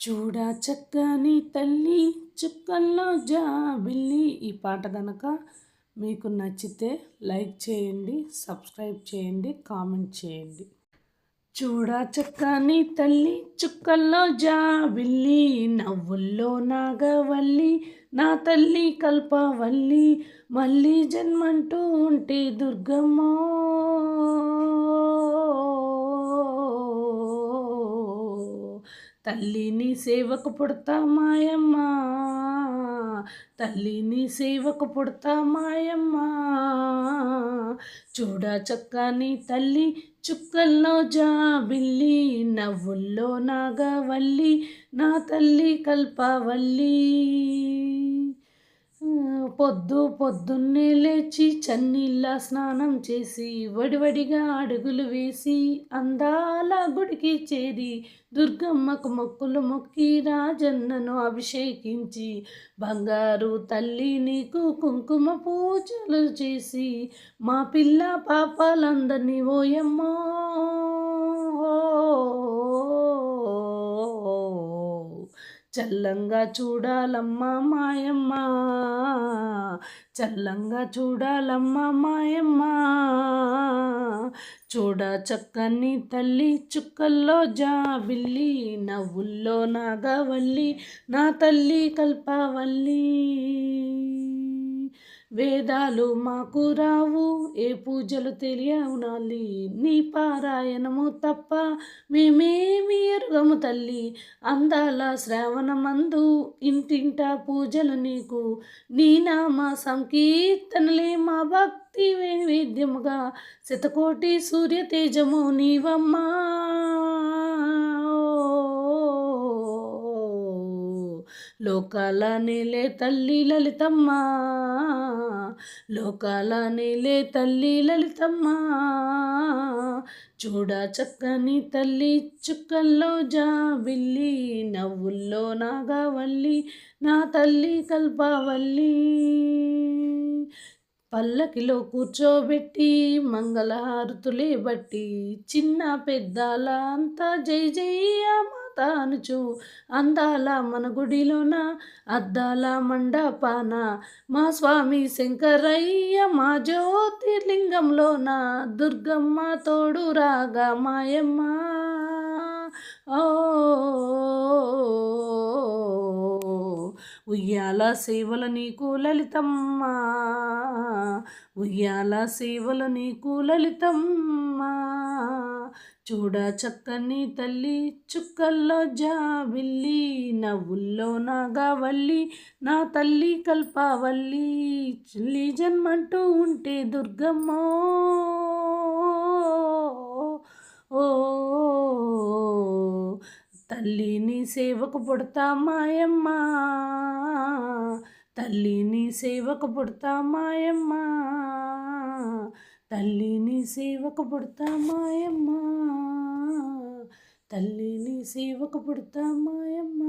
చూడా చక్కని తల్లి చుక్కల్లో జాబిల్లి ఈ పాట కనుక మీకు నచ్చితే లైక్ చేయండి సబ్స్క్రైబ్ చేయండి కామెంట్ చేయండి. చూడా చక్కని తల్లి చుక్కల్లో జాబిల్లి నవ్వుల్లో నాగవల్లి నా తల్లి కల్పవల్లి. మళ్ళీ జన్మంటూ ఉంటే దుర్గమ్మో తల్లిని సేవకు పుడతా మాయమ్మ. తల్లిని సేవకు పుడతా మాయమ్మ. చూడ చక్కని తల్లి చుక్కల్లో జాబిల్లి నవ్వుల్లో నాగవల్లి నా తల్లి కల్పవల్లి. పొద్దు పొద్దున్నే లేచి చన్నీళ్ళ స్నానం చేసి వడివడిగా అడుగులు వేసి అందాల గుడికి చేరి దుర్గమ్మకు మొక్కులు మొక్కి రాజన్నను అభిషేకించి బంగారు తల్లి నీకు కుంకుమ పూజలు చేసి మా పిల్ల పాపాలందరినీ ఓయమ్మో చల్లంగా చూడాలమ్మా మాయమ్మ. చల్లంగా చూడాలమ్మ మాయమ్మ. చూడ చక్కని తల్లి చుక్కల్లో జాబిల్లి నవ్వుల్లో నాగవల్లి నా తల్లి కల్పవల్లి. వేదాలు మాకు రావు ఏ పూజలు తెలియవునాలి నీ పారాయణము తప్ప మేమేమి ఎరుగము తల్లి. అందాల శ్రావణమందు ఇంటింట పూజలు నీకు. నీ నామ సంకీర్తనలే మా భక్తి వేద్యముగా. శతకోటి సూర్య తేజము నీవమ్మా. లోకాల నీలే తల్లి లలితమ్మ. లోకాలనేలే తల్లి లలితమ్మ. చూడ చక్కని తల్లి చుక్కల్లో జాబిల్లి నవ్వుల్లో నాగవల్లి నా తల్లి కల్పవల్లి. పల్లకిలో కూర్చోబెట్టి మంగళహారతులే బట్టి చిన్న పెద్దల అంతా జై జయ్యమ్మ తానుచు అందాల మన గుడిలోన అద్దాల మండపాన. మా స్వామి శంకరయ్య మా జ్యోతిర్లింగంలోన దుర్గమ్మ తోడు రాగా మాయమ్మ. ఓ ఉయ్యాల సేవల నీకు లలితమ్మ. ఉయ్యాల సేవల నీకు లలితమ్మ. చూడ చక్కని తల్లి చుక్కల్లో జాబిల్లి నవ్వుల్లో నాగవల్లి నా తల్లి కల్పవల్లి చిల్లి జన్మంటూ ఉంటే దుర్గమ్మ. ఓ తల్లిని సేవకు పుడతా మాయమ్మ. తల్లిని సేవకు పుడతా మాయమ్మ. తల్లిని సేవకు పుడతా మాయమ్మ. తల్లిని సేవకు పుడతా మాయమ్మ.